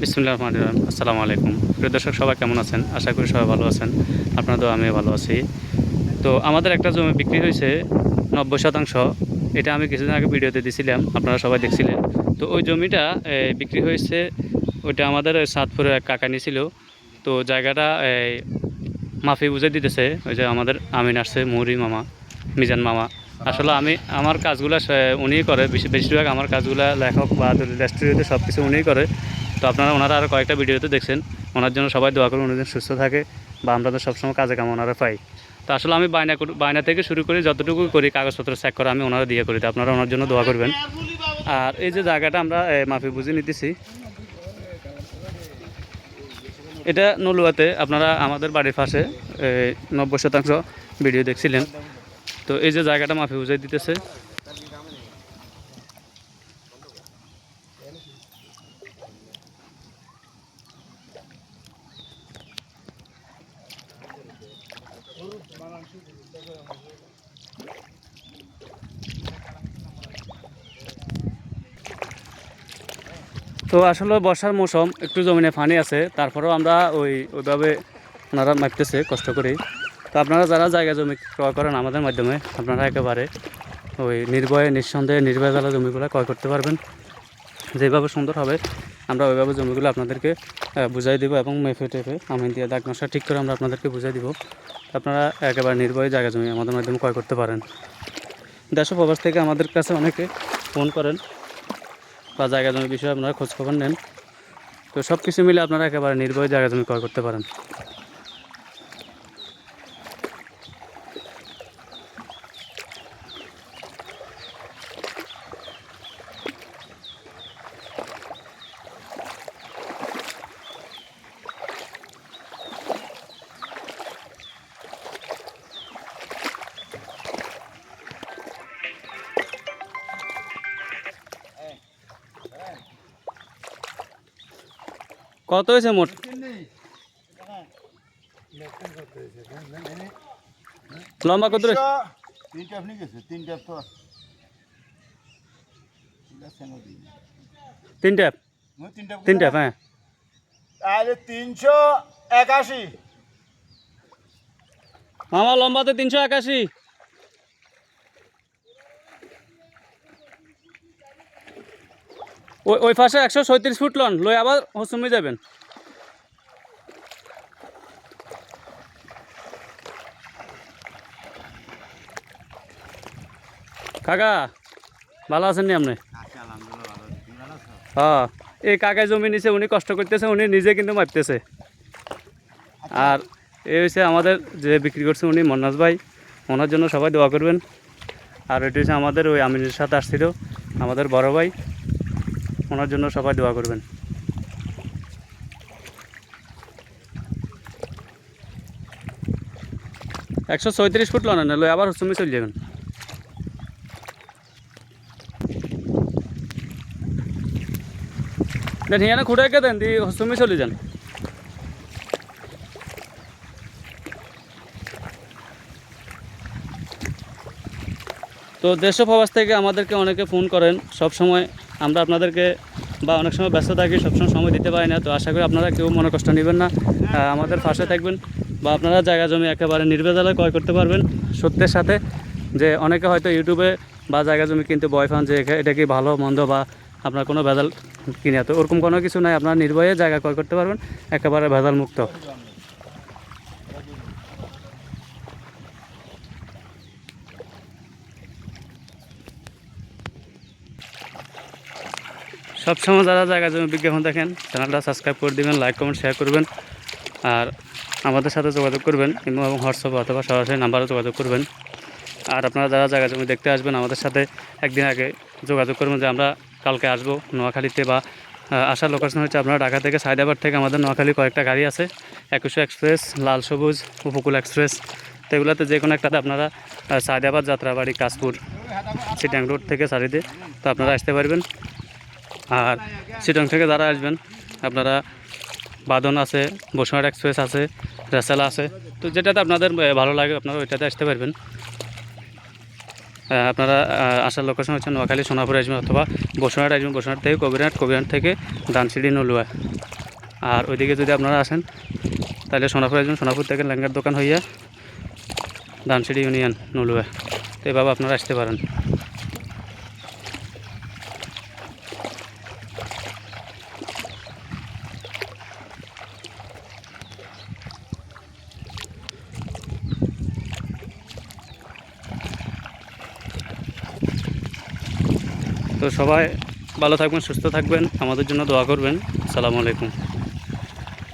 বিসমুল্লাহ রহমান রহিম। আসসালামু আলাইকুম। প্রিয় দর্শক, সবাই কেমন আছেন? আশা করি সবাই ভালো আছেন। আপনারা তো আমিও ভালো আছি। তো আমাদের একটা জমি বিক্রি হয়েছে নব্বই শতাংশ। এটা আমি কিছুদিন আগে ভিডিওতে দিছিলাম, আপনারা সবাই দেখছিলেন। তো ওই জমিটা বিক্রি হয়েছে, ওইটা আমাদের ওই সাতপুরে এক কাকা নিয়েছিল তো জায়গাটা মাফি বুঝে দিতেছে, ওই যে আমাদের আমিন আসছে মৌরি মামা, মিজান মামা। আসলে আমি, আমার কাজগুলো উনিই করে। বেশি বেশিরভাগ আমার কাজগুলো লেখক বা রেস্টুরেন্টে সব কিছু উনিই করে। তো আপনারা ওনারা আরও কয়েকটা ভিডিওতে দেখছেন। ওনার জন্য সবাই দোয়া করুন, উনি সুস্থ থাকে বা আমরা তো সবসময় কাজে কাম ওনারা পাই। তো আসলে আমি বায়না বায়না থেকে শুরু করি যতটুকু করি, কাগজপত্র চেক করে আমি ওনারা দিয়ে করি, তো আপনারা ওনার জন্য দোয়া করবেন। আর এই যে জায়গাটা আমরা মাফি বুঝে নিতেছি। এটা নলুয়াতে আপনারা আমাদের বাড়ির পাশে নব্বই শতাংশ ভিডিও দেখছিলেন। তো এই যে জায়গাটা মাফি বুঝাই দিতেছে। তো আসলে বর্ষার মৌসুম, একটু জমিনে পানি আছে, তারপরেও আমরা ওই ওইভাবে ওনারা মাপতেছে কষ্ট করে তো আপনারা যারা জায়গা জমি ক্রয় করেন আমাদের মাধ্যমে, আপনারা একেবারে ওই নির্ভয়ে, নিঃসন্দেহে নির্ভয়জালা জমিগুলো ক্রয় করতে পারবেন। যেভাবে সুন্দর হবে। আমরা ওইভাবে জমিগুলো আপনাদেরকে বুঝাই দেবো এবং মেফে টেপে আমি দিয়ে দাগ নশা ঠিক করে আমরা আপনাদেরকে বুঝাই দিব। আপনারা একেবারে নির্ভয়ে জায়গা জমি আমাদের মাধ্যমে ক্রয় করতে পারেন। দেশ প্রবাস থেকে আমাদের কাছে অনেকে ফোন করেন বা জায়গা জমির বিষয়ে আপনারা খোঁজখবর নেন। তো সব কিছু মিলে আপনারা একেবারে নির্ভয়ে জায়গা জমি ক্রয় করতে পারেন। কত হয়েছে মোট? লম্বা কত? তিন ট্যাপ। তিন ট্যাপ ট্যাপ হ্যাঁ। তাহলে তিনশো একাশি। আমার লম্বাতে তিনশো একাশি। ওই ওই পাশে একশো সৈত্রিশ ফুট লন লই আবার হসুমি যাবেন। কাকা ভালো আছেন নি আপনি? হ্যাঁ এই কাকায় জমি নিছে উনি কষ্ট করতেছে উনি নিজে কিন্তু মারতেছে। আর এই হচ্ছে আমাদের যে বিক্রি করছে উনি মন্নাস ভাই ওনার জন্য সবাই দোয়া করবেন। আর এটি হচ্ছে আমাদের ওই আমিনের সাথে আসছিল আমাদের বড় ভাই। ওনার জন্য সবাই দোয়া করবেন। একশো ছয়ত্রিশ ফুট লন না লই আবার তুমি চলে যাবেন। দেন হিয়ানা খুঁড়াইকে দেন, দিয়ে তুমি চলে যান। তো দেশ প্রবাস থেকে আমাদেরকে অনেকে ফোন করেন সব সময় আমরা আপনাদেরকে বা অনেক সময় ব্যস্ত থাকি, সবসময় সময় দিতে পারি না, তো আশা করি আপনারা কেউ মনে কষ্ট নেবেন না। আমাদের পাশে থাকবেন বা আপনারা জায়গা জমি একেবারে নির্ভেজালে ক্রয় করতে পারবেন। সত্যের সাথে যে অনেকে হয়তো ইউটিউবে বা জায়গা জমি কিনতে বয় পান যে এটা কি ভালো, মন্দ বা আপনার কোনো ভেজাল কিনে। তো ওরকম কোনো কিছু নাই, আপনারা নির্ভয়ে জায়গা ক্রয় করতে পারবেন, একেবারে ভেজাল মুক্ত সবসময় যারা জায়গা জমি বিজ্ঞাপন দেখেন চ্যানেলটা সাবস্ক্রাইব করে দিবেন লাইক কমেন্ট শেয়ার করবেন। আর আমাদের সাথে যোগাযোগ করবেন এবং হোয়াটসঅ্যাপ অথবা সরাসরি নাম্বারে যোগাযোগ করবেন। আর আপনারা যারা জায়গা জমি দেখতে আসবেন, আমাদের সাথে একদিন আগে যোগাযোগ করবেন যে আমরা কালকে আসব নোয়াখালীতে বা আসার লোকেশন হচ্ছে আপনারা ঢাকা থেকে সাইদাবাদ থেকে আমাদের নোয়াখালী কয়েকটা গাড়ি আছে। একুশো এক্সপ্রেস, লাল সবুজ, উপকূল এক্সপ্রেস। তো এগুলোতে যে কোনো একটাতে আপনারা সাইদাবাদ, যাত্রাবাড়ি, কাশপুর সিটাং রোড থেকে সারিতে। তো আপনারা আসতে পারবেন। আর সিটং থেকে যারা আসবেন, আপনারা বাদন আছে, বসুমার এক্সপ্রেস আছে, রেসালা আছে। তো যেটাতে আপনাদের ভালো লাগে, আপনারা ওইটাতে আসতে পারবেন। আপনারা আসার লোকেশন হচ্ছে নোয়াখালী, সোনাপুর আসবেন অথবা বসুরহাট আসবেন বসুরহাট থেকে কবিরহাট কবিরহাট থেকে দানসিড়ি নলুয়া। আর ওইদিকে যদি আপনারা আসেন, তাহলে সোনাপুর আসবেন, সোনাপুর থেকে লেঙ্গার দোকান হইয়া ধানসিঁড়ি ইউনিয়ন, নলুয়া। তো এভাবে আপনারা আসতে পারেন। তো সবাই ভালো থাকবেন সুস্থ থাকবেন। আমাদের জন্য দোয়া করবেন। সালামু আলাইকুম।